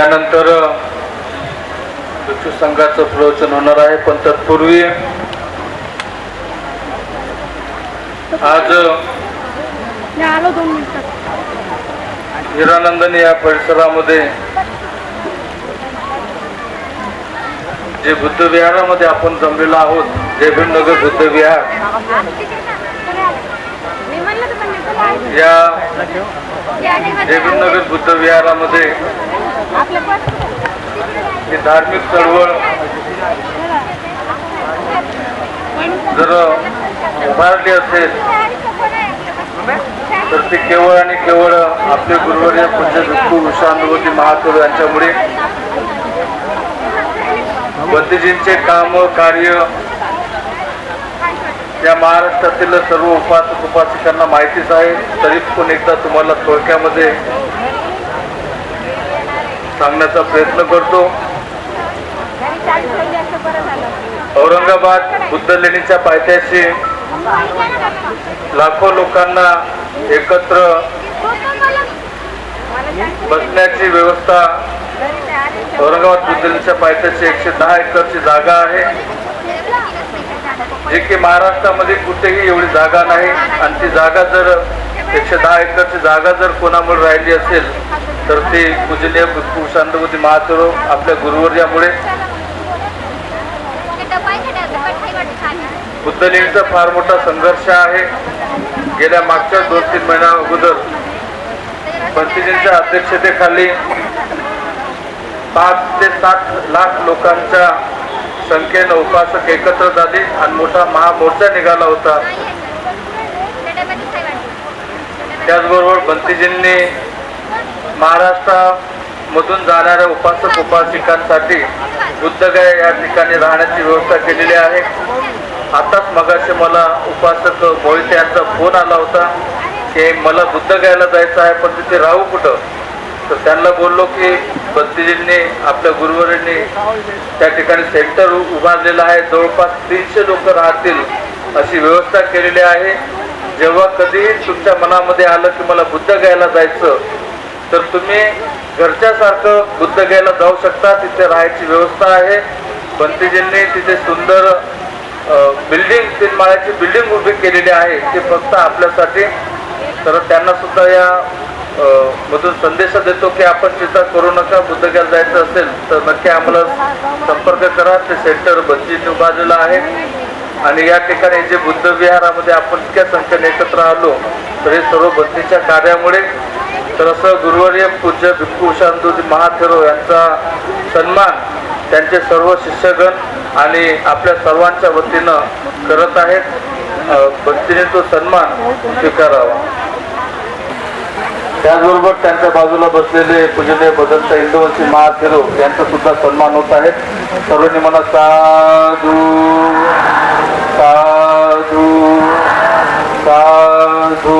यानंतर भिक्षू संघाचं प्रवचन होणार आहे पण तत्पूर्वी आज हिरानंदन या परिसरामध्ये जे बुद्ध विहारामध्ये आपण जमलेलो आहोत जयभीमनगर बुद्ध विहार या जयभीमनगर बुद्ध विहारामध्ये ही धार्मिक चळवळ. जर उभारली असेल तर ते केवळ आणि केवळ आपले गुरुवर्य पूज्य भिक्खू विश्वानुभूती महादेव यांच्यामुळे. बंदीजींचे काम कार्य या महाराष्ट्रातील सर्व उपासक उपासिकांना माहितीच आहे. तरी पण एकदा तुम्हाला थोडक्यामध्ये सांगण्याचा प्रयत्न करतो. औरंगाबाद बुद्ध लेणीच्या पायथ्याशी लाखो लोकांना एकत्र बसण्याची व्यवस्था औरंगाबाद बुद्ध लेणीच्या पायथ्याशी एकशे दहा एकरची जागा आहे. जे की महाराष्ट्रामध्ये कुठेही एवढी जागा नाही. आणि ती जागा जर एकशे दहा एकरची जागा जर कोणामुळे राहिली असेल तर ती पूजनीय पुरुषांतपती शांतवती आपल्या गुरुवर्यामुळे बुद्ध फार मोठा संघर्ष आहे. गेल्या मागच्या दोन तीन महिन्या अगोदर पंतजींच्या अध्यक्षतेखाली पाच ते सात लाख लोकांच्या संख्येनं उपासक एकत्र झाले आणि मोठा महामोर्चा निघाला होता. त्याचबरोबर बंतीजींनी महाराष्ट्रामधून जाणाऱ्या उपासक उपासिकांसाठी बुद्धगया या ठिकाणी राहण्याची व्यवस्था केलेली आहे. आताच मगाशी मला उपासक मोहिते यांचा फोन आला होता की मला बुद्धगयाला जायचं आहे पण तिथे राहू कुठं? तर त्यांना बोललो की बत्तीजींनी आपल्या गुरुवरांनी त्या ठिकाणी सेंटर उभारलेलं आहे. जवळपास तीनशे लोक राहतील अशी व्यवस्था केलेली आहे. जेव्हा कधीही तुमच्या मनामध्ये आलं की मला बुद्ध घ्यायला जायचं तर तुम्ही घरच्यासारखं बुद्ध घ्यायला जाऊ शकता. तिथे राहायची व्यवस्था आहे. पंतजींनी तिथे सुंदर बिल्डिंग तीन माळ्याची बिल्डिंग उभी केलेली आहे. ते फक्त आपल्यासाठी. तर त्यांना सुद्धा या मधून संदेश देतो की आपण चिंता करू नका. बुद्धगयाला जायचं असेल तर नक्की आम्हाला संपर्क करा. ते सेंटर बंदीने बाजूला आहे. आणि या ठिकाणी जे बुद्ध विहारामध्ये आपण इतक्या संख्येने एकत्र आलो तर हे सर्व बंदीच्या कार्यामुळे तर असं गुरुवर्य पूज्य भिक्खू शांतोजी महाथेरो यांचा सन्मान त्यांचे सर्व शिष्यगण आणि आपल्या सर्वांच्या वतीनं करत आहेत. भक्तीने तो सन्मान स्वीकारावा. त्याचबरोबर त्यांच्या बाजूला बसलेले पूजनीय बदलता इंदुवंशी महाथेरो यांचा सुद्धा सन्मान होत आहे. सर्वांनी म्हणा साधू साधू साधू.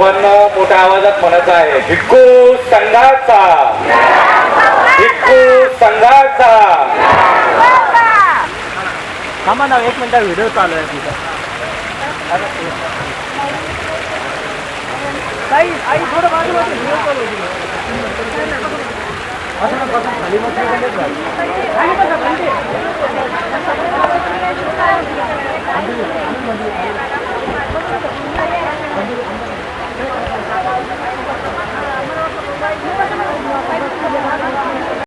सर्वांना मोठ्या आवाजात म्हणायचं आहे भिक्खू संघाचा. भिक्खू संघाचा. थांबा ना एक मिनिट व्हिडिओ चालू आहे तिथं ताई आई थोडं बाजूमध्ये व्हिडिओ चालू आहे